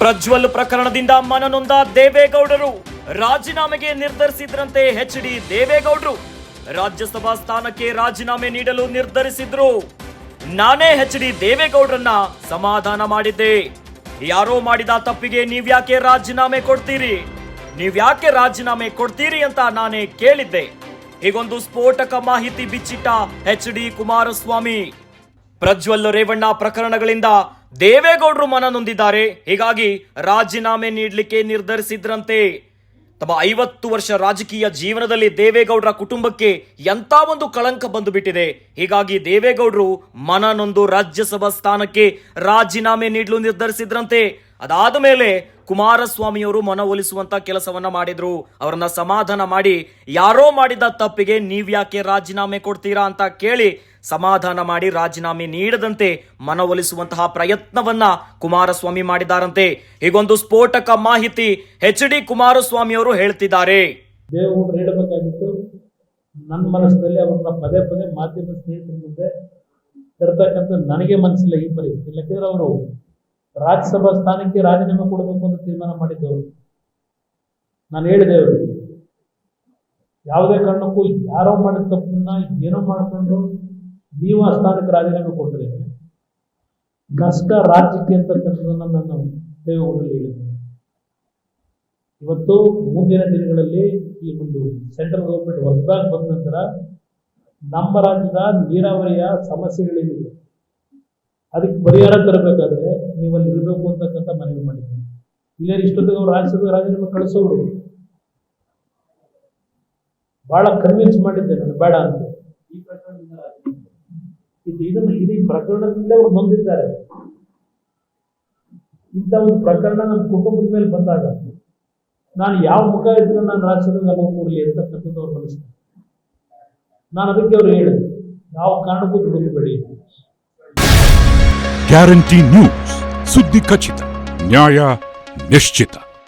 ಪ್ರಜ್ವಲ್ ಪ್ರಕರಣದಿಂದ ಮನನೊಂದ ದೇವೇಗೌಡರು. ರಾಜೀನಾಮೆಗೆ ನಿರ್ಧರಿಸಿದ್ರಂತೆ ಎಚ್ ಡಿ ದೇವೇಗೌಡರು. ರಾಜ್ಯಸಭಾ ಸ್ಥಾನಕ್ಕೆ ರಾಜೀನಾಮೆ ನೀಡಲು ನಿರ್ಧರಿಸಿದ್ರು. ನಾನೇ ಎಚ್ ಡಿ ದೇವೇಗೌಡರನ್ನ ಸಮಾಧಾನ ಮಾಡಿದ್ದೆ. ಯಾರೋ ಮಾಡಿದ ತಪ್ಪಿಗೆ ನೀವ್ಯಾಕೆ ರಾಜೀನಾಮೆ ಕೊಡ್ತೀರಿ? ನೀವ್ಯಾಕೆ ರಾಜೀನಾಮೆ ಕೊಡ್ತೀರಿ ಅಂತ ನಾನೇ ಕೇಳಿದ್ದೆ. ಹೀಗೊಂದು ಸ್ಫೋಟಕ ಮಾಹಿತಿ ಬಿಚ್ಚಿಟ್ಟ ಎಚ್ ಡಿ ಕುಮಾರಸ್ವಾಮಿ. ಪ್ರಜ್ವಲ್ ರೇವಣ್ಣ ಪ್ರಕರಣಗಳಿಂದ ದೇವೇಗೌಡರು ಮನ ನೊಂದಿದ್ದಾರೆ. ಹೀಗಾಗಿ ರಾಜೀನಾಮೆ ನೀಡಲಿಕ್ಕೆ ನಿರ್ಧರಿಸಿದ್ರಂತೆ. ತಮ್ಮ ಐವತ್ತು ವರ್ಷ ರಾಜಕೀಯ ಜೀವನದಲ್ಲಿ ದೇವೇಗೌಡರ ಕುಟುಂಬಕ್ಕೆ ಎಂಥ ಒಂದು ಕಳಂಕ ಬಂದು ಬಿಟ್ಟಿದೆ ಹೀಗಾಗಿ ದೇವೇಗೌಡರು ಮನನೊಂದು ರಾಜ್ಯಸಭಾ ಸ್ಥಾನಕ್ಕೆ ರಾಜೀನಾಮೆ ನೀಡಲು ನಿರ್ಧರಿಸಿದ್ರಂತೆ. ಅದಾದ ಮೇಲೆ ಕುಮಾರಸ್ವಾಮಿಯವರು ಮನವೊಲಿಸುವಂತ ಕೆಲಸವನ್ನ ಮಾಡಿದ್ರು. ಅವರನ್ನ ಸಮಾಧಾನ ಮಾಡಿ, ಯಾರೋ ಮಾಡಿದ ತಪ್ಪಿಗೆ ನೀವ್ಯಾಕೆ ರಾಜೀನಾಮೆ ಕೊಡ್ತೀರಾ ಅಂತ ಕೇಳಿ ಸಮಾಧಾನ ಮಾಡಿ ರಾಜೀನಾಮೆ ನೀಡದಂತೆ ಮನವೊಲಿಸುವಂತಹ ಪ್ರಯತ್ನವನ್ನ ಕುಮಾರಸ್ವಾಮಿ ಮಾಡಿದಾರಂತೆ. ಹೀಗೊಂದು ಸ್ಫೋಟಕ ಮಾಹಿತಿ ಎಚ್ ಡಿ ಕುಮಾರಸ್ವಾಮಿ ಅವರು ಹೇಳ್ತಿದ್ದಾರೆ ನನ್ನ ಮನಸ್ಸಿನಲ್ಲಿ ಅವ್ರನ್ನ ಪದೇ ಪದೇ ಮಾಧ್ಯಮ ಸ್ನೇಹಿತರ ಮುಂದೆ ತರ್ತಕ್ಕಂಥ ನನಗೆ ಮನಸ್ಸಿಲ್ಲ ಈ ಪರಿಸ್ಥಿತಿ. ಯಾಕೆಂದ್ರೆ ಅವರು ರಾಜ್ಯಸಭಾ ಸ್ಥಾನಕ್ಕೆ ರಾಜೀನಾಮೆ ಕೊಡಬೇಕು ಅಂತ ತೀರ್ಮಾನ ಮಾಡಿದ್ದವರು. ನಾನು ಹೇಳಿದೆ ಅವರು ಯಾವುದೇ ಕಾರಣಕ್ಕೂ ಯಾರೋ ಮಾಡಿದ ತಪ್ಪನ್ನ ಏನೋ ಮಾಡಿಕೊಂಡು ನೀವು ಆ ಸ್ಥಾನಕ್ಕೆ ರಾಜೀನಾಮೆ ಕೊಟ್ಟರೆ ನಷ್ಟ ರಾಜ್ಯಕ್ಕೆ ಅಂತಕ್ಕಂಥದ್ದನ್ನು ನಾನು ದೇವೇಗೌಡರಿಗೆ ಹೇಳಿದ್ದೆ. ಇವತ್ತು ಮುಂದಿನ ದಿನಗಳಲ್ಲಿ ಈ ಒಂದು ಸೆಂಟ್ರಲ್ ಗೌರ್ಮೆಂಟ್ ಹೊಸದಾಗಿ ಬಂದ ನಂತರ ನಮ್ಮ ರಾಜ್ಯದ ನೀರಾವರಿಯ ಸಮಸ್ಯೆಗಳೇನಿದೆ ಅದಕ್ಕೆ ಪರಿಹಾರ ತರಬೇಕಾದ್ರೆ ಮನವಿ ಮಾಡಿದ್ದೀನಿ ಇಲ್ಲೇ ಇಷ್ಟೊತ್ತಿಗೆ ಅವ್ರು ರಾಜ್ಯಸಭೆ, ರಾಜೀನಾಮೆ ಕಳಿಸೋರು ಬಹಳ ಕನ್ವಿನ್ಸ್ ಮಾಡಿದ್ದೆ ನಾನು, ಬೇಡ ಅಂತ. ಈ ಪ್ರಕರಣದಿಂದ. ಇದು ಇದನ್ನು ಇಡೀ ಪ್ರಕರಣದಿಂದಲೇ ಅವ್ರು ಬಂದಿದ್ದಾರೆ. ಇಂಥ ಒಂದು ಪ್ರಕರಣ ನಮ್ಮ ಕುಟುಂಬದ ಮೇಲೆ ಬಂದಾಗ ನಾನು ಯಾವ ಮುಖ ಇದ್ರೆ ನಾನು ರಾಜ್ಯಸಭೆಗೆ ಅನುಭವ ಕೊಡಲಿ ಅಂತಕ್ಕಂಥದ್ದು ಅವ್ರು ಮನಸ್ಸು. ನಾನು ಅದಕ್ಕೆ ಅವ್ರು ಹೇಳಿದೆ ಯಾವ ಕಾರಣಕ್ಕೂ ದುಡಿಬೇಡಿ ಗ್ಯಾರಂಟಿ ನ್ಯೂಸ್, ಸುದ್ದಿ ಖಚಿತ. равняя Мещита.